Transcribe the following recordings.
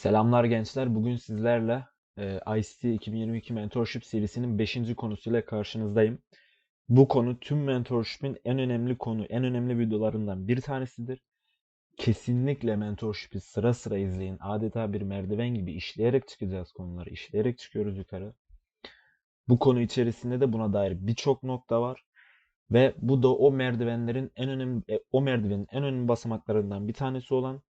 Selamlar gençler. Bugün sizlerle e, ICT 2022 Mentorship serisinin 5. konusuyla karşınızdayım. Bu konu tüm mentorship'in en önemli konu, en önemli videolarından bir tanesidir. Kesinlikle mentorship'i sıra sıra izleyin. Adeta bir merdiven gibi işleyerek çıkacağız konuları. işleyerek çıkıyoruz yukarı. Bu konu içerisinde de buna dair birçok nokta var. Ve bu da o merdivenlerin en önemli e, o merdivenin en önemli basamaklarından bir tanesi olan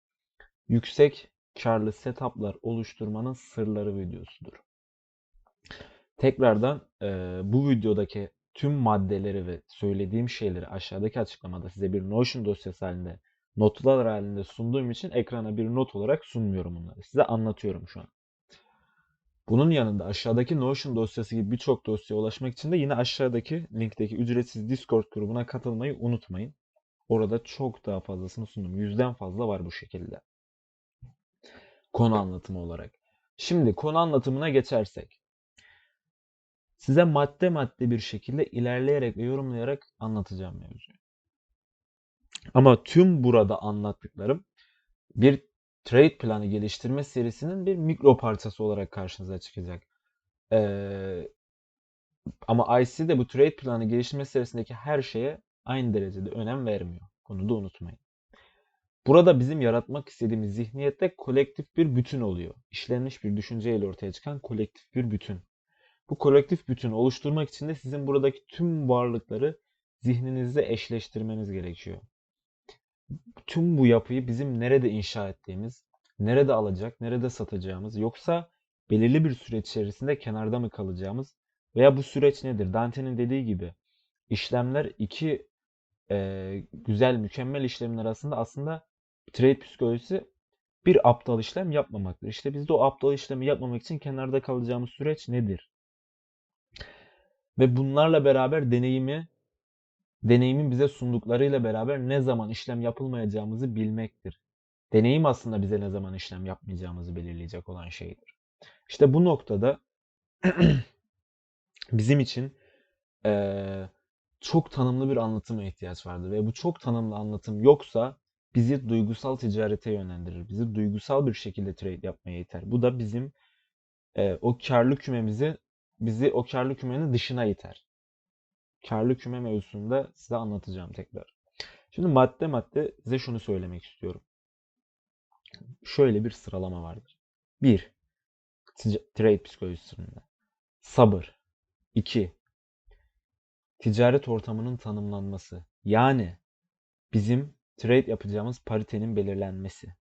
yüksek karlı setup'lar oluşturmanın sırları videosudur. Tekrardan e, bu videodaki tüm maddeleri ve söylediğim şeyleri aşağıdaki açıklamada size bir Notion dosyası halinde notlar halinde sunduğum için ekrana bir not olarak sunmuyorum bunları. Size anlatıyorum şu an. Bunun yanında aşağıdaki Notion dosyası gibi birçok dosyaya ulaşmak için de yine aşağıdaki linkteki ücretsiz Discord grubuna katılmayı unutmayın. Orada çok daha fazlasını sundum. Yüzden fazla var bu şekilde. Konu anlatımı olarak. Şimdi konu anlatımına geçersek. Size madde madde bir şekilde ilerleyerek ve yorumlayarak anlatacağım mevzuyu. Ama tüm burada anlattıklarım bir trade planı geliştirme serisinin bir mikro parçası olarak karşınıza çıkacak. Ee, ama IC de bu trade planı geliştirme serisindeki her şeye aynı derecede önem vermiyor. Bunu unutmayın. Burada bizim yaratmak istediğimiz zihniyette kolektif bir bütün oluyor. İşlenmiş bir düşünceyle ortaya çıkan kolektif bir bütün. Bu kolektif bütünü oluşturmak için de sizin buradaki tüm varlıkları zihninizde eşleştirmeniz gerekiyor. Tüm bu yapıyı bizim nerede inşa ettiğimiz, nerede alacak, nerede satacağımız yoksa belirli bir süreç içerisinde kenarda mı kalacağımız veya bu süreç nedir? Dante'nin dediği gibi işlemler iki e, güzel, mükemmel işlemler arasında aslında trade psikolojisi bir aptal işlem yapmamaktır. İşte biz de o aptal işlemi yapmamak için kenarda kalacağımız süreç nedir? Ve bunlarla beraber deneyimi, deneyimin bize sunduklarıyla beraber ne zaman işlem yapılmayacağımızı bilmektir. Deneyim aslında bize ne zaman işlem yapmayacağımızı belirleyecek olan şeydir. İşte bu noktada bizim için ee, çok tanımlı bir anlatıma ihtiyaç vardır. Ve bu çok tanımlı anlatım yoksa bizi duygusal ticarete yönlendirir. Bizi duygusal bir şekilde trade yapmaya iter. Bu da bizim e, o karlı kümemizi bizi o karlı kümenin dışına iter. Karlı küme mevzusunda size anlatacağım tekrar. Şimdi madde madde size şunu söylemek istiyorum. Şöyle bir sıralama vardır. 1. Trade psikolojisinde. Sabır. 2. Ticaret ortamının tanımlanması. Yani bizim trade yapacağımız paritenin belirlenmesi,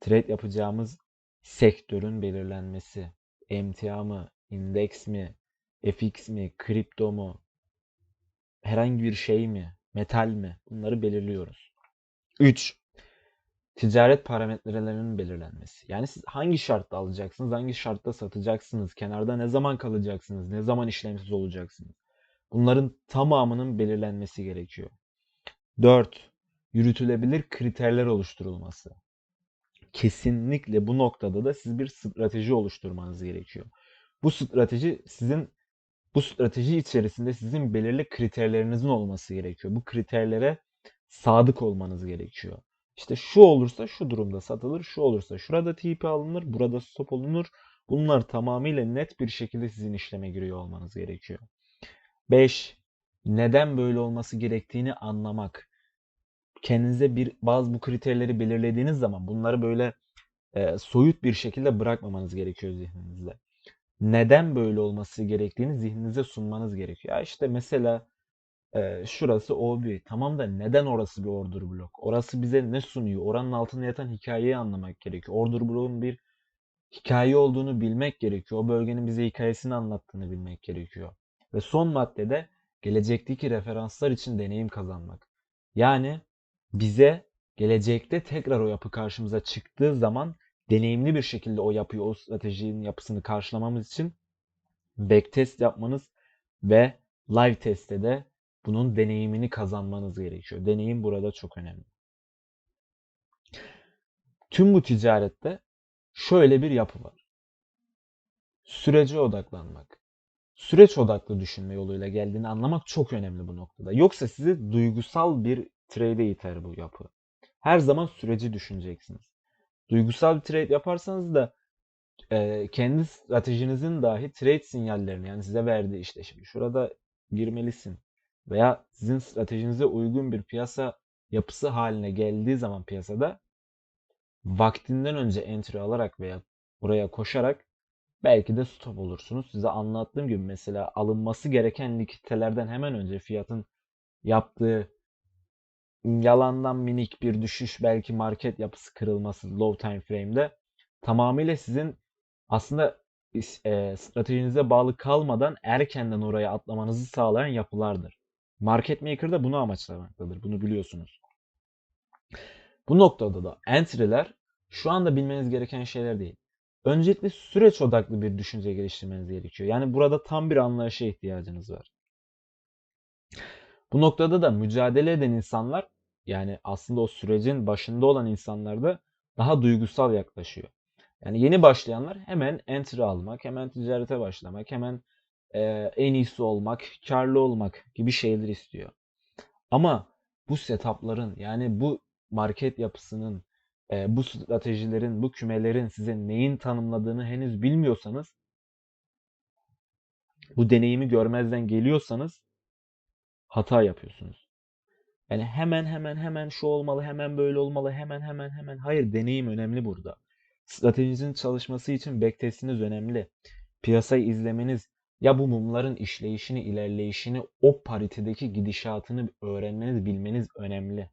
trade yapacağımız sektörün belirlenmesi, emtia mı, indeks mi, FX mi, kripto mu, herhangi bir şey mi, metal mi bunları belirliyoruz. 3. Ticaret parametrelerinin belirlenmesi. Yani siz hangi şartta alacaksınız, hangi şartta satacaksınız, kenarda ne zaman kalacaksınız, ne zaman işlemsiz olacaksınız. Bunların tamamının belirlenmesi gerekiyor. 4 yürütülebilir kriterler oluşturulması. Kesinlikle bu noktada da siz bir strateji oluşturmanız gerekiyor. Bu strateji sizin bu strateji içerisinde sizin belirli kriterlerinizin olması gerekiyor. Bu kriterlere sadık olmanız gerekiyor. İşte şu olursa şu durumda satılır, şu olursa şurada TP alınır, burada stop olunur. Bunlar tamamıyla net bir şekilde sizin işleme giriyor olmanız gerekiyor. 5. Neden böyle olması gerektiğini anlamak kendinize bir bazı bu kriterleri belirlediğiniz zaman bunları böyle e, soyut bir şekilde bırakmamanız gerekiyor zihninizde. Neden böyle olması gerektiğini zihninize sunmanız gerekiyor. Ya işte mesela e, şurası OB. Tamam da neden orası bir order blok? Orası bize ne sunuyor? Oranın altında yatan hikayeyi anlamak gerekiyor. Order bloğun bir hikaye olduğunu bilmek gerekiyor. O bölgenin bize hikayesini anlattığını bilmek gerekiyor. Ve son maddede gelecekteki referanslar için deneyim kazanmak. Yani bize gelecekte tekrar o yapı karşımıza çıktığı zaman deneyimli bir şekilde o yapıyı, o stratejinin yapısını karşılamamız için backtest yapmanız ve live testte de bunun deneyimini kazanmanız gerekiyor. Deneyim burada çok önemli. Tüm bu ticarette şöyle bir yapı var. Sürece odaklanmak. Süreç odaklı düşünme yoluyla geldiğini anlamak çok önemli bu noktada. Yoksa sizi duygusal bir trade'e iter bu yapı. Her zaman süreci düşüneceksiniz. Duygusal bir trade yaparsanız da e, kendi stratejinizin dahi trade sinyallerini yani size verdiği işte şimdi şurada girmelisin veya sizin stratejinize uygun bir piyasa yapısı haline geldiği zaman piyasada vaktinden önce entry alarak veya buraya koşarak belki de stop olursunuz. Size anlattığım gibi mesela alınması gereken likiditelerden hemen önce fiyatın yaptığı yalandan minik bir düşüş belki market yapısı kırılması low time frame'de tamamıyla sizin aslında e, stratejinize bağlı kalmadan erkenden oraya atlamanızı sağlayan yapılardır. Market Maker da bunu amaçlamaktadır. Bunu biliyorsunuz. Bu noktada da entry'ler şu anda bilmeniz gereken şeyler değil. Öncelikle süreç odaklı bir düşünce geliştirmeniz gerekiyor. Yani burada tam bir anlayışa ihtiyacınız var. Bu noktada da mücadele eden insanlar yani aslında o sürecin başında olan insanlar da daha duygusal yaklaşıyor. Yani yeni başlayanlar hemen entry almak, hemen ticarete başlamak, hemen e, en iyisi olmak, karlı olmak gibi şeyler istiyor. Ama bu setupların yani bu market yapısının, e, bu stratejilerin, bu kümelerin size neyin tanımladığını henüz bilmiyorsanız, bu deneyimi görmezden geliyorsanız hata yapıyorsunuz. Yani hemen hemen hemen şu olmalı, hemen böyle olmalı, hemen hemen hemen. Hayır, deneyim önemli burada. Stratejinizin çalışması için backtestiniz önemli. Piyasayı izlemeniz, ya bu mumların işleyişini, ilerleyişini, o paritedeki gidişatını öğrenmeniz, bilmeniz önemli.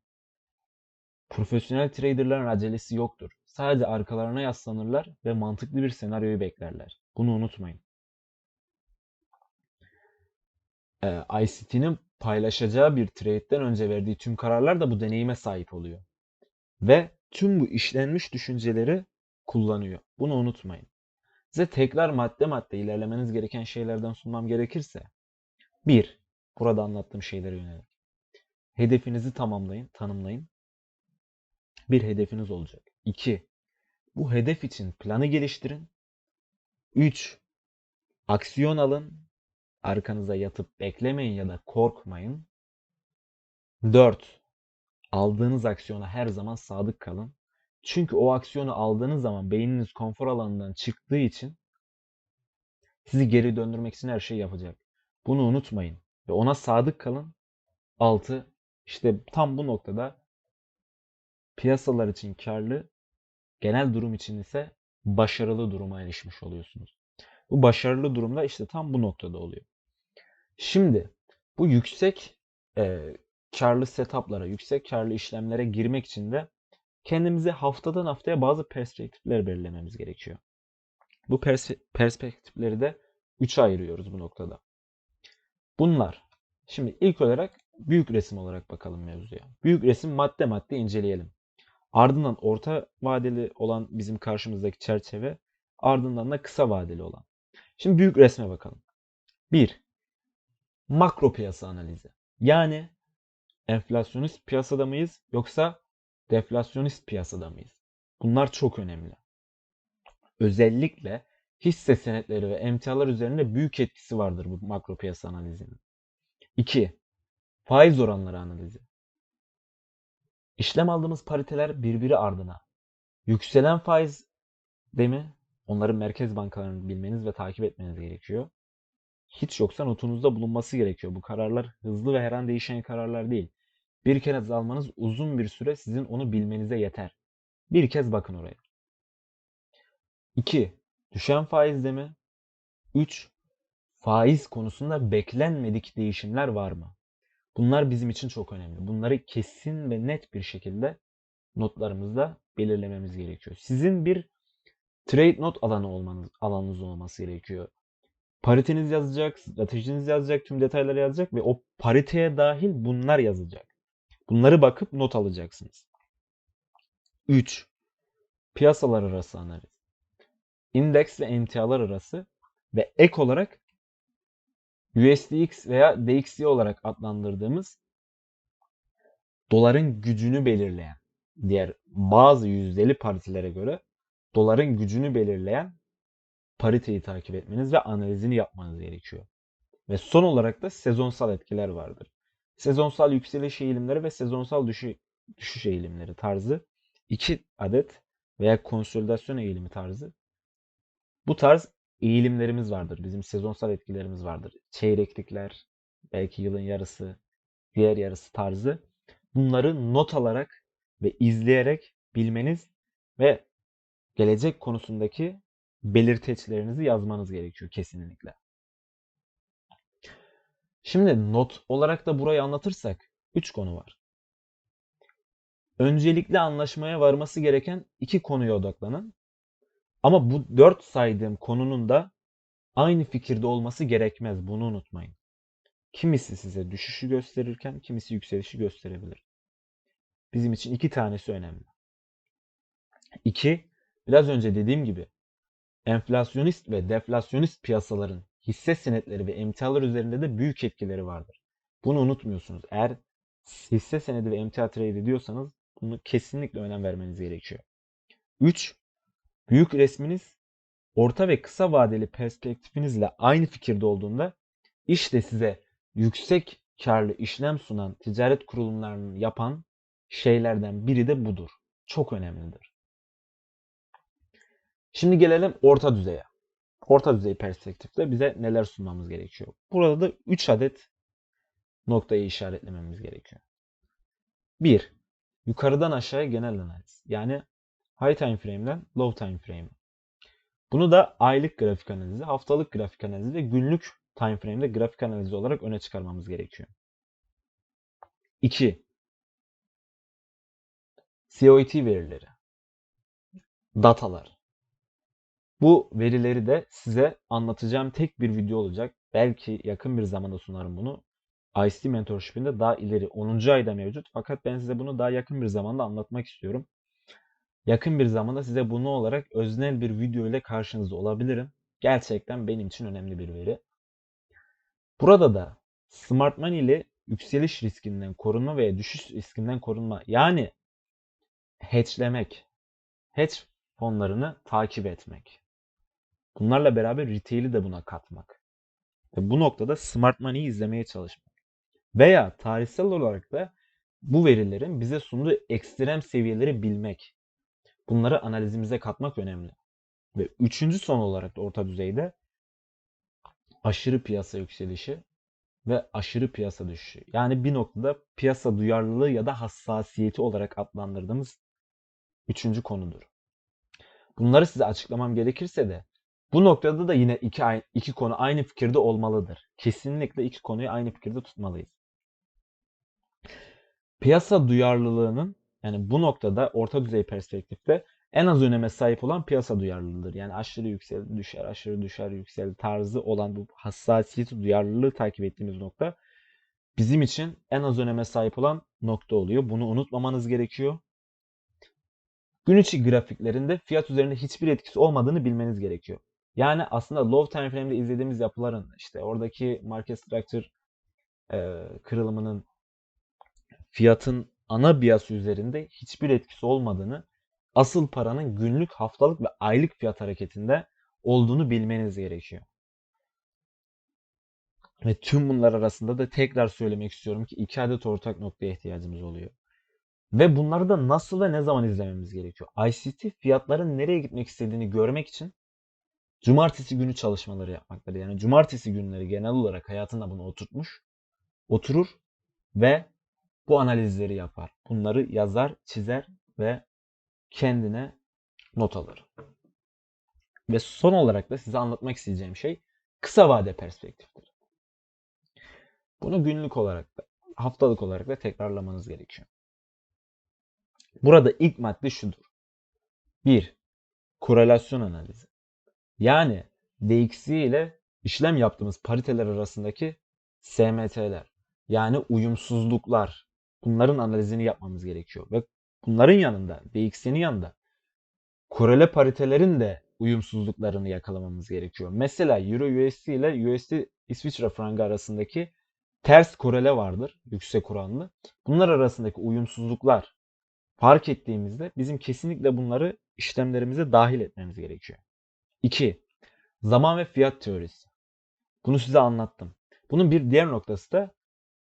Profesyonel traderların acelesi yoktur. Sadece arkalarına yaslanırlar ve mantıklı bir senaryoyu beklerler. Bunu unutmayın. Ee, ICT'nin paylaşacağı bir trade'den önce verdiği tüm kararlar da bu deneyime sahip oluyor. Ve tüm bu işlenmiş düşünceleri kullanıyor. Bunu unutmayın. Size tekrar madde madde ilerlemeniz gereken şeylerden sunmam gerekirse. 1. Burada anlattığım şeylere yönelik. Hedefinizi tamamlayın, tanımlayın. Bir hedefiniz olacak. 2. Bu hedef için planı geliştirin. 3. Aksiyon alın. Arkanıza yatıp beklemeyin ya da korkmayın. 4. Aldığınız aksiyona her zaman sadık kalın. Çünkü o aksiyonu aldığınız zaman beyniniz konfor alanından çıktığı için sizi geri döndürmek için her şeyi yapacak. Bunu unutmayın ve ona sadık kalın. 6. İşte tam bu noktada piyasalar için karlı, genel durum için ise başarılı duruma erişmiş oluyorsunuz. Bu başarılı durumda işte tam bu noktada oluyor. Şimdi bu yüksek e, karlı setuplara, yüksek karlı işlemlere girmek için de kendimize haftadan haftaya bazı perspektifler belirlememiz gerekiyor. Bu pers- perspektifleri de 3'e ayırıyoruz bu noktada. Bunlar. Şimdi ilk olarak büyük resim olarak bakalım mevzuya. Büyük resim madde madde inceleyelim. Ardından orta vadeli olan bizim karşımızdaki çerçeve, ardından da kısa vadeli olan. Şimdi büyük resme bakalım. 1. Makro piyasa analizi. Yani enflasyonist piyasada mıyız yoksa deflasyonist piyasada mıyız? Bunlar çok önemli. Özellikle hisse senetleri ve emtialar üzerinde büyük etkisi vardır bu makro piyasa analizinin. 2. Faiz oranları analizi. İşlem aldığımız pariteler birbiri ardına. Yükselen faiz demi onların merkez bankalarını bilmeniz ve takip etmeniz gerekiyor. Hiç yoksa notunuzda bulunması gerekiyor. Bu kararlar hızlı ve her an değişen kararlar değil. Bir kez almanız uzun bir süre sizin onu bilmenize yeter. Bir kez bakın oraya. 2. Düşen faizde mi? 3. Faiz konusunda beklenmedik değişimler var mı? Bunlar bizim için çok önemli. Bunları kesin ve net bir şekilde notlarımızda belirlememiz gerekiyor. Sizin bir trade not alanı olmanız, alanınız olması gerekiyor. Pariteniz yazacak, stratejiniz yazacak, tüm detayları yazacak ve o pariteye dahil bunlar yazacak. Bunları bakıp not alacaksınız. 3. Piyasalar arası analiz. İndeks ve emtialar arası ve ek olarak USDX veya DXY olarak adlandırdığımız doların gücünü belirleyen diğer bazı yüzdeli paritelere göre doların gücünü belirleyen pariteyi takip etmeniz ve analizini yapmanız gerekiyor. Ve son olarak da sezonsal etkiler vardır sezonsal yükseliş eğilimleri ve sezonsal düşü, düşüş eğilimleri tarzı iki adet veya konsolidasyon eğilimi tarzı. Bu tarz eğilimlerimiz vardır. Bizim sezonsal etkilerimiz vardır. Çeyreklikler, belki yılın yarısı, diğer yarısı tarzı. Bunları not alarak ve izleyerek bilmeniz ve gelecek konusundaki belirteçlerinizi yazmanız gerekiyor kesinlikle. Şimdi not olarak da burayı anlatırsak 3 konu var. Öncelikle anlaşmaya varması gereken iki konuya odaklanın. Ama bu 4 saydığım konunun da aynı fikirde olması gerekmez. Bunu unutmayın. Kimisi size düşüşü gösterirken kimisi yükselişi gösterebilir. Bizim için iki tanesi önemli. İki, biraz önce dediğim gibi enflasyonist ve deflasyonist piyasaların hisse senetleri ve emtialar üzerinde de büyük etkileri vardır. Bunu unutmuyorsunuz. Eğer hisse senedi ve emtia trade ediyorsanız bunu kesinlikle önem vermeniz gerekiyor. 3. Büyük resminiz orta ve kısa vadeli perspektifinizle aynı fikirde olduğunda işte size yüksek karlı işlem sunan ticaret kurulumlarının yapan şeylerden biri de budur. Çok önemlidir. Şimdi gelelim orta düzeye. Orta düzey perspektifte bize neler sunmamız gerekiyor? Burada da 3 adet noktayı işaretlememiz gerekiyor. 1. Yukarıdan aşağıya genel analiz. Yani high time frame'den low time frame. Bunu da aylık grafik analizi, haftalık grafik analizi ve günlük time frame'de grafik analizi olarak öne çıkarmamız gerekiyor. 2. COET verileri. Datalar. Bu verileri de size anlatacağım tek bir video olacak. Belki yakın bir zamanda sunarım bunu. ICT Mentorship'inde daha ileri 10. ayda mevcut. Fakat ben size bunu daha yakın bir zamanda anlatmak istiyorum. Yakın bir zamanda size bunu olarak öznel bir video ile karşınızda olabilirim. Gerçekten benim için önemli bir veri. Burada da Smart Money ile yükseliş riskinden korunma veya düşüş riskinden korunma yani hedgelemek, hedge fonlarını takip etmek. Bunlarla beraber retail'i de buna katmak. Ve bu noktada Smart Money'i izlemeye çalışmak. Veya tarihsel olarak da bu verilerin bize sunduğu ekstrem seviyeleri bilmek. Bunları analizimize katmak önemli. Ve üçüncü son olarak da orta düzeyde aşırı piyasa yükselişi ve aşırı piyasa düşüşü. Yani bir noktada piyasa duyarlılığı ya da hassasiyeti olarak adlandırdığımız üçüncü konudur. Bunları size açıklamam gerekirse de bu noktada da yine iki, iki konu aynı fikirde olmalıdır. Kesinlikle iki konuyu aynı fikirde tutmalıyız. Piyasa duyarlılığının yani bu noktada orta düzey perspektifte en az öneme sahip olan piyasa duyarlılığıdır. Yani aşırı yüksel, düşer, aşırı düşer, yüksel tarzı olan bu hassasiyeti, duyarlılığı takip ettiğimiz nokta bizim için en az öneme sahip olan nokta oluyor. Bunu unutmamanız gerekiyor. Gün içi grafiklerinde fiyat üzerinde hiçbir etkisi olmadığını bilmeniz gerekiyor. Yani aslında low time frame'de izlediğimiz yapıların işte oradaki market structure e, kırılımının fiyatın ana biası üzerinde hiçbir etkisi olmadığını, asıl paranın günlük, haftalık ve aylık fiyat hareketinde olduğunu bilmeniz gerekiyor. Ve tüm bunlar arasında da tekrar söylemek istiyorum ki iki adet ortak noktaya ihtiyacımız oluyor. Ve bunları da nasıl ve ne zaman izlememiz gerekiyor? ICT fiyatların nereye gitmek istediğini görmek için cumartesi günü çalışmaları yapmaktadır. Yani cumartesi günleri genel olarak hayatında bunu oturtmuş, oturur ve bu analizleri yapar. Bunları yazar, çizer ve kendine not alır. Ve son olarak da size anlatmak isteyeceğim şey kısa vade perspektiftir. Bunu günlük olarak da, haftalık olarak da tekrarlamanız gerekiyor. Burada ilk madde şudur. 1. Korelasyon analizi. Yani DXY ile işlem yaptığımız pariteler arasındaki SMT'ler. Yani uyumsuzluklar. Bunların analizini yapmamız gerekiyor. Ve bunların yanında, DXY'nin yanında korele paritelerin de uyumsuzluklarını yakalamamız gerekiyor. Mesela Euro USD ile USD İsviçre frangı arasındaki ters korele vardır. Yüksek oranlı. Bunlar arasındaki uyumsuzluklar fark ettiğimizde bizim kesinlikle bunları işlemlerimize dahil etmemiz gerekiyor. 2. Zaman ve fiyat teorisi. Bunu size anlattım. Bunun bir diğer noktası da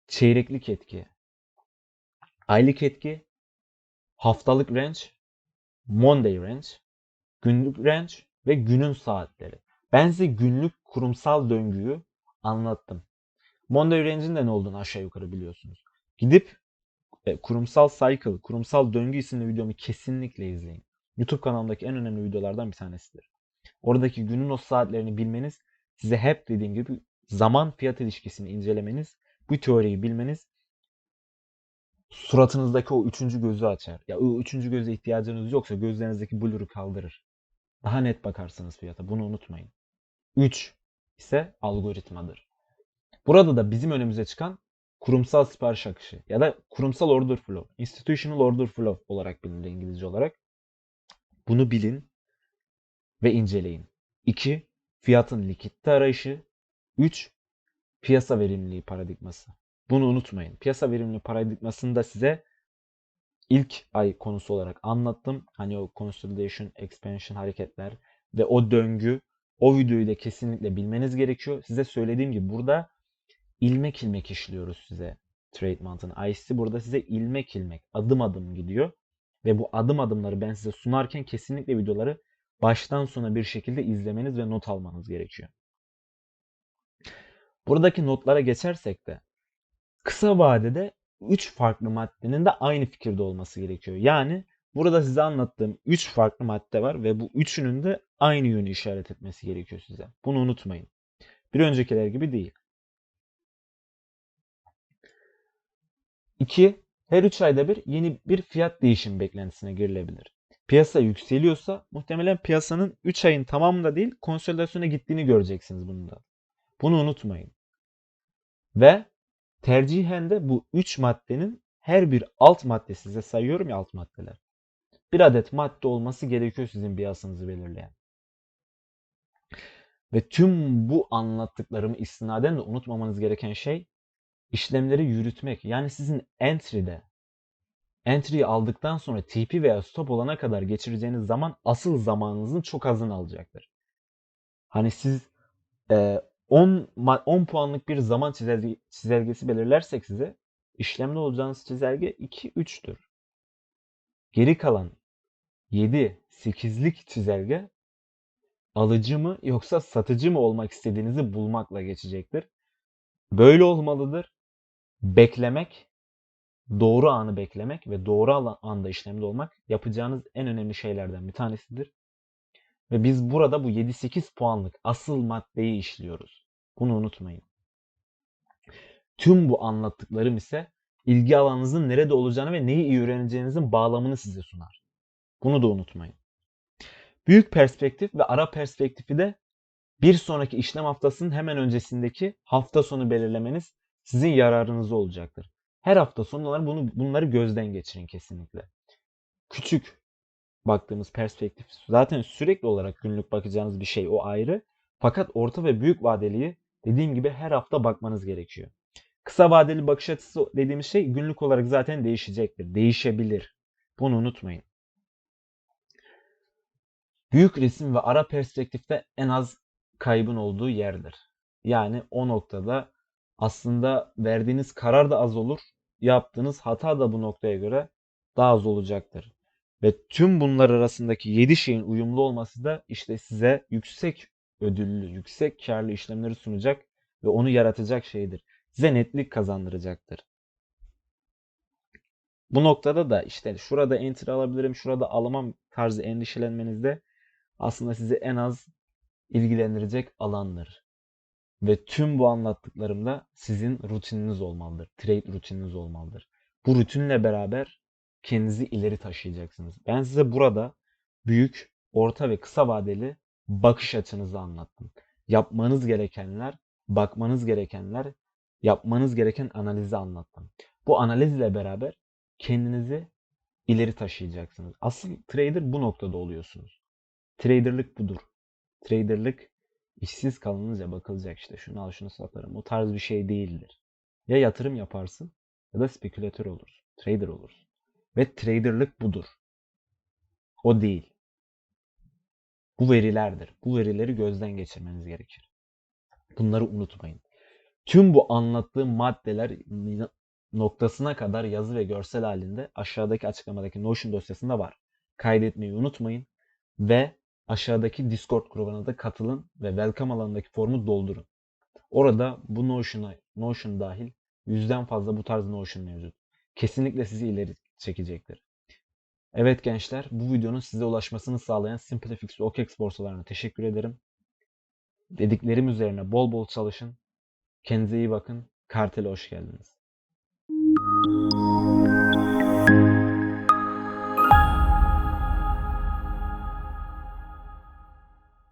çeyreklik etki. Aylık etki, haftalık range Monday Range, günlük range ve günün saatleri. Ben size günlük kurumsal döngüyü anlattım. Monday Range'in de ne olduğunu aşağı yukarı biliyorsunuz. Gidip e, kurumsal cycle, kurumsal döngü isimli videomu kesinlikle izleyin. YouTube kanalımdaki en önemli videolardan bir tanesidir. Oradaki günün o saatlerini bilmeniz size hep dediğim gibi zaman fiyat ilişkisini incelemeniz, bu teoriyi bilmeniz suratınızdaki o üçüncü gözü açar. Ya o üçüncü göze ihtiyacınız yoksa gözlerinizdeki blur'u kaldırır. Daha net bakarsınız fiyata. Bunu unutmayın. 3 ise algoritmadır. Burada da bizim önümüze çıkan kurumsal sipariş akışı ya da kurumsal order flow, institutional order flow olarak bilinir İngilizce olarak. Bunu bilin ve inceleyin. 2. Fiyatın likitte arayışı. 3. Piyasa verimliliği paradigması. Bunu unutmayın. Piyasa verimliliği paradigmasında size ilk ay konusu olarak anlattım. Hani o consolidation, expansion hareketler ve o döngü o videoyu da kesinlikle bilmeniz gerekiyor. Size söylediğim gibi burada ilmek ilmek işliyoruz size trade mantığını. IC burada size ilmek ilmek, adım adım gidiyor. Ve bu adım adımları ben size sunarken kesinlikle videoları baştan sona bir şekilde izlemeniz ve not almanız gerekiyor. Buradaki notlara geçersek de kısa vadede 3 farklı maddenin de aynı fikirde olması gerekiyor. Yani burada size anlattığım 3 farklı madde var ve bu üçünün de aynı yönü işaret etmesi gerekiyor size. Bunu unutmayın. Bir öncekiler gibi değil. 2. Her 3 ayda bir yeni bir fiyat değişim beklentisine girilebilir. Piyasa yükseliyorsa muhtemelen piyasanın 3 ayın tamamında değil konsolidasyona gittiğini göreceksiniz bunda. Bunu unutmayın. Ve tercihen de bu 3 maddenin her bir alt madde size sayıyorum ya alt maddeler. Bir adet madde olması gerekiyor sizin biasınızı belirleyen. Ve tüm bu anlattıklarımı istinaden de unutmamanız gereken şey işlemleri yürütmek. Yani sizin entry'de entry'yi aldıktan sonra TP veya stop olana kadar geçireceğiniz zaman asıl zamanınızın çok azını alacaktır. Hani siz e, 10, 10 puanlık bir zaman çizelge, çizelgesi belirlersek size işlemde olacağınız çizelge 2-3'tür. Geri kalan 7-8'lik çizelge alıcı mı yoksa satıcı mı olmak istediğinizi bulmakla geçecektir. Böyle olmalıdır. Beklemek, doğru anı beklemek ve doğru anda işlemde olmak yapacağınız en önemli şeylerden bir tanesidir. Ve biz burada bu 7-8 puanlık asıl maddeyi işliyoruz. Bunu unutmayın. Tüm bu anlattıklarım ise ilgi alanınızın nerede olacağını ve neyi iyi öğreneceğinizin bağlamını size sunar. Bunu da unutmayın. Büyük perspektif ve ara perspektifi de bir sonraki işlem haftasının hemen öncesindeki hafta sonu belirlemeniz sizin yararınıza olacaktır. Her hafta sonları bunu, bunları gözden geçirin kesinlikle. Küçük baktığımız perspektif zaten sürekli olarak günlük bakacağınız bir şey o ayrı. Fakat orta ve büyük vadeliyi dediğim gibi her hafta bakmanız gerekiyor. Kısa vadeli bakış açısı dediğimiz şey günlük olarak zaten değişecektir. Değişebilir. Bunu unutmayın. Büyük resim ve ara perspektifte en az kaybın olduğu yerdir. Yani o noktada aslında verdiğiniz karar da az olur. Yaptığınız hata da bu noktaya göre daha az olacaktır. Ve tüm bunlar arasındaki 7 şeyin uyumlu olması da işte size yüksek ödüllü, yüksek karlı işlemleri sunacak ve onu yaratacak şeydir. Size netlik kazandıracaktır. Bu noktada da işte şurada enter alabilirim, şurada alamam tarzı endişelenmenizde aslında sizi en az ilgilendirecek alandır. Ve tüm bu anlattıklarımda sizin rutininiz olmalıdır. Trade rutininiz olmalıdır. Bu rutinle beraber kendinizi ileri taşıyacaksınız. Ben size burada büyük, orta ve kısa vadeli bakış açınızı anlattım. Yapmanız gerekenler, bakmanız gerekenler, yapmanız gereken analizi anlattım. Bu analizle beraber kendinizi ileri taşıyacaksınız. Asıl trader bu noktada oluyorsunuz. Traderlık budur. Traderlık işsiz kalınınca bakılacak işte şunu al şunu satarım. O tarz bir şey değildir. Ya yatırım yaparsın ya da spekülatör olursun. Trader olursun. Ve traderlık budur. O değil. Bu verilerdir. Bu verileri gözden geçirmeniz gerekir. Bunları unutmayın. Tüm bu anlattığım maddeler noktasına kadar yazı ve görsel halinde aşağıdaki açıklamadaki Notion dosyasında var. kaydetmeyi unutmayın ve aşağıdaki Discord grubuna da katılın ve welcome alanındaki formu doldurun. Orada bu Notion'a, Notion dahil yüzden fazla bu tarz Notion mevcut. Kesinlikle sizi ileri çekecektir. Evet gençler, bu videonun size ulaşmasını sağlayan Simplifix OKEX borsalarına teşekkür ederim. Dediklerim üzerine bol bol çalışın. Kendinize iyi bakın. Kartel'e hoş geldiniz.